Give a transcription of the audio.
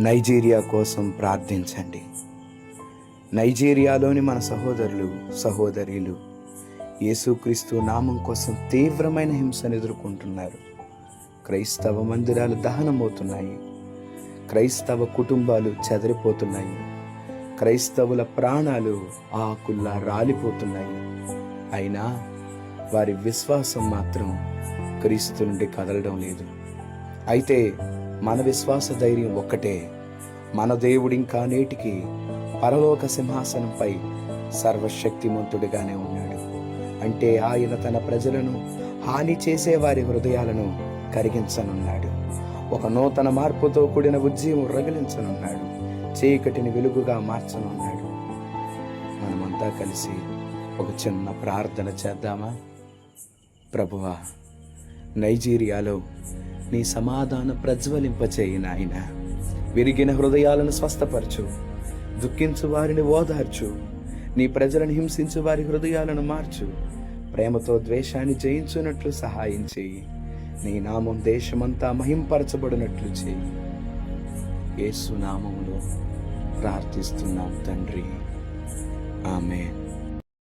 Nigeria కోసం ప్రార్థించండి. నైజీరియాలోని మన సహోదరులు సహోదరీలు యేసుక్రీస్తు నామం కోసం తీవ్రమైన హింసను ఎదుర్కొంటున్నారు. క్రైస్తవ మందిరాలు దహనమవుతున్నాయి. క్రైస్తవ కుటుంబాలు చెదరిపోతున్నాయి. క్రైస్తవుల ప్రాణాలు ఆకుల్లా రాలిపోతున్నాయి. అయినా వారి విశ్వాసం మాత్రం క్రీస్తు నుండి కదలడం లేదు. అయితే మన విశ్వాస ధైర్యం ఒక్కటే. మన దేవుడు ఇంకా నేటికి పరలోక సింహాసనంపై సర్వశక్తిమంతుడిగానే ఉన్నాడు. అంటే ఆయన తన ప్రజలను హాని చేసే వారి హృదయాలను కరిగించనున్నాడు. ఒక నూతన మార్పుతో కూడిన ఉజ్జీవం రగిలించనున్నాడు. చీకటిని వెలుగుగా మార్చనున్నాడు. మనమంతా కలిసి ఒక చిన్న ప్రార్థన చేద్దామా? ప్రభువా నైజీరియాలో నీ సమాధాన ప్రజ్వలింపచేయి నాయన విరిగిన హృదయాలను స్వస్థపరచు. దుఃఖించు వారిని ఓదార్చు. నీ ప్రజలను హింసించు వారి హృదయాలను మార్చు. ప్రేమతో ద్వేషాన్ని జయించున్నట్లు సహాయం చేయి. నీ నామం దేశమంతా మహింపరచబడినట్లు చేయి. యేసు నామములో ప్రార్థిస్తున్నాం తండ్రి. ఆమె